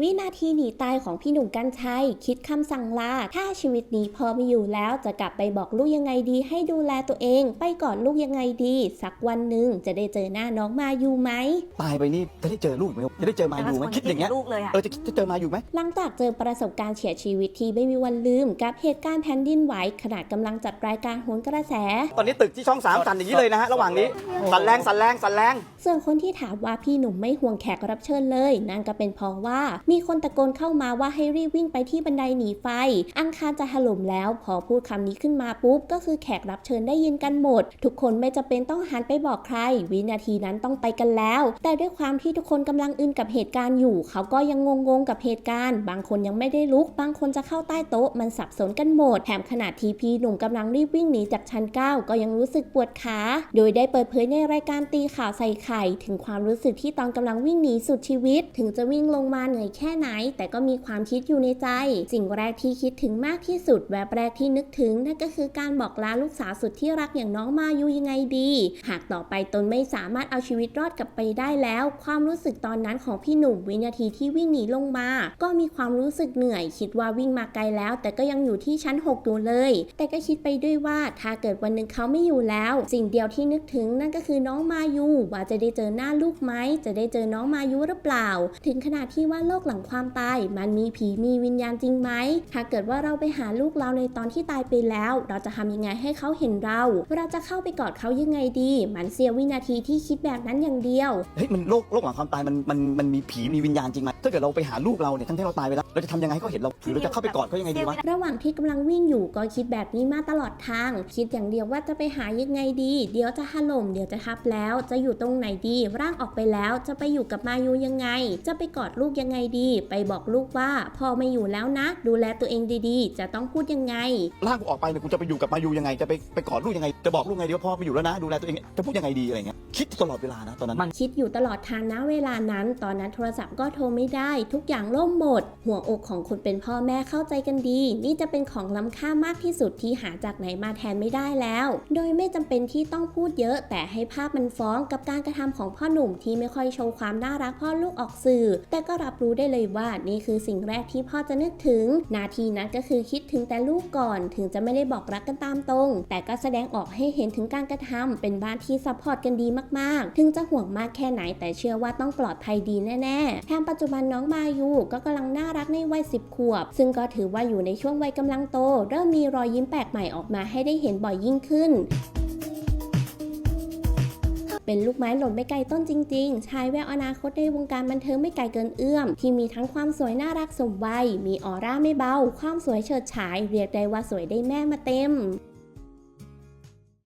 วินาทีหนีตายของพี่หนุ่มกัญชัย คิดคำสั่งลา ถ้าชีวิตนี้พอไม่อยู่แล้วจะกลับไปบอกลูกยังไงดี ให้ดูแลตัวเอง ไปกอดลูกยังไงดี สักวันหนึ่งจะได้เจอหน้าน้องมาอยู่ไหม ตายไปนี่จะได้เจอลูกไหมจะได้เจอมาอยู่ไหมคิดอย่างเงี้ยลูกเลยอะเออจะจะเจอมาอยู่ไหมหลังจากเจอประสบการณ์เฉียดชีวิตที่ไม่มีวันลืม กับเหตุการณ์แผ่นดินไหวขณะกำลังจัดรายการโหนกระแส ตอนนี้ตึกที่ช่องสามสั่นอย่างนี้เลยนะฮะระหว่างนี้สั่นแรงสั่นแรงสั่นแรงส่วนคนที่ถามว่าพี่หนุ่มไม่ห่วงแขกรับเชิญเลยนั่นก็เป็นเพราะว่ามีคนตะโกนเข้ามาว่าให้รีบวิ่งไปที่บันไดหนีไฟ อังคารจะถล่มแล้ว พอพูดคำนี้ขึ้นมาปุ๊บ ก็คือแขกรับเชิญได้ยินกันหมด ทุกคนไม่จะเป็นต้องหันไปบอกใคร วินาทีนั้นต้องไปกันแล้ว แต่ด้วยความที่ทุกคนกำลังอึนกับเหตุการณ์อยู่ เขาก็ยังงงๆกับเหตุการณ์ บางคนยังไม่ได้ลุก บางคนจะเข้าใต้โต๊ะ มันสับสนกันหมด แถมขณะทีพีหนุ่มกำลังรีบวิ่งหนีจากชั้น 9 ก็ยังรู้สึกปวดขา โดยได้เปิดเผยในรายการตีข่าวใส่ไข่ ถึงความรู้สึกที่ตอนกำลังวิ่งหนีสุดชีวิต ถึงจะวิ่งลงมาเหนื่อยแแค่ไหน แต่ก็มีความคิดอยู่ในใจ สิ่งแรกที่คิดถึงมากที่สุด แวบแรกที่นึกถึงนั่นก็คือการบอกลาลูกสาวสุดที่รักอย่างน้องมายูยังไงดี หากต่อไปตนไม่สามารถเอาชีวิตรอดกลับไปได้แล้ว ความรู้สึกตอนนั้นของพี่หนุ่มวินาทีที่วิ่งหนีลงมา ก็มีความรู้สึกเหนื่อย คิดว่าวิ่งมาไกลแล้ว แต่ก็ยังอยู่ที่ชั้น6อยู่เลย แต่ก็คิดไปด้วยว่าถ้าเกิดวันหนึ่งเขาไม่อยู่แล้ว สิ่งเดียวที่นึกถึงนั่นก็คือน้องมายูว่าจะได้เจอหน้าลูกไหมจะได้เจอน้องมายูหรือเปล่า ถึงขนาดที่ว่าโลกหลังความตาย มันมีผีมีวิญญาณจริงไหมถ้าเกิดว่าเราไปหาลูกเราในตอนที่ตายไปแล้ว เราจะทำยังไงให้เขาเห็นเรา เราจะเข้าไปกอดเขายังไงดี มันเสียวินาทีที่คิดแบบนั้นอย่างเดียวเฮ้ยมันโลกโลกหลังความตายมันมันมันมีผีมีวิญญาณจริงไหมถ้าเกิดเราไปหาลูกเราเนี่ยทั้งที่เราตายไปแล้วเราจะทำยังไงให้เขาเห็นเราหรือเราจะเข้าไปกอดเขายังไงดีวะระหว่างที่กำลังวิ่งอยู่ก็คิดแบบนี้มาตลอดทาง คิดอย่างเดียวว่าจะไปหายังไงดี เดี๋ยวจะถล่มเดี๋ยวจะทับแล้ว จะอยู่ตรงไหนดี ร่างออกไปแล้วจะไปอยู่กับมายูยังไง จะไปกอดลูกยังไงดีไปบอกลูกว่าพ่อไม่อยู่แล้วนะ ดูแลตัวเองดีๆ จะต้องพูดยังไงร่างกูออกไปเนี่ยกูจะไปอยู่กับมายูยังไง จะไปไปกอดลูกยังไง จะบอกลูกไงดีว่าพ่อไม่อยู่แล้วนะ ดูแลตัวเอง จะพูดยังไงดีอะไรเงี้ย คิดตลอดเวลานะตอนนั้น คิดอยู่ตลอดทางนะเวลานั้น ตอนนั้นโทรศัพท์ก็โทรไม่ได้ ทุกอย่างล่มหมด หัวอกของคนเป็นพ่อแม่เข้าใจกันดี นี่จะเป็นของล้ำค่ามากที่สุดที่หาจากไหนมาแทนไม่ได้แล้ว โดยไม่จำเป็นที่ต้องพูดเยอะ แต่ให้ภาพมันฟ้องกับการกระทำของพ่อหนุ่มที่ไม่ค่อยโชว์ความน่ารักพ่อลูกออกสื่อ แต่ก็รับรู้ได้เลยว่านี่คือสิ่งแรกที่พ่อจะนึกถึง นาทีนั้นก็คือคิดถึงแต่ลูกก่อน ถึงจะไม่ได้บอกรักกันตามตรง แต่ก็แสดงออกให้เห็นถึงการกระทำเป็นบ้านที่ซัพพอร์ตกันดีมากๆ ถึงจะห่วงมากแค่ไหนแต่เชื่อว่าต้องปลอดภัยดีแน่ๆแถมปัจจุบันน้องมายูก็กำลังน่ารักในวัย10ขวบ ซึ่งก็ถือว่าอยู่ในช่วงวัยกำลังโต เริ่มมีรอยยิ้มแปลกใหม่ออกมาให้ได้เห็นบ่อยยิ่งขึ้น เป็นลูกไม้หล่นไม่ไกลต้นจริง ๆ ชายแววอนาคตในวงการบันเทิงไม่ไกลเกินเอื้อม ที่มีทั้งความสวยน่ารักสมวัย มีออร่าไม่เบา ความสวยเฉิดฉาย เรียกได้ว่าสวยได้แม่มาเต็ม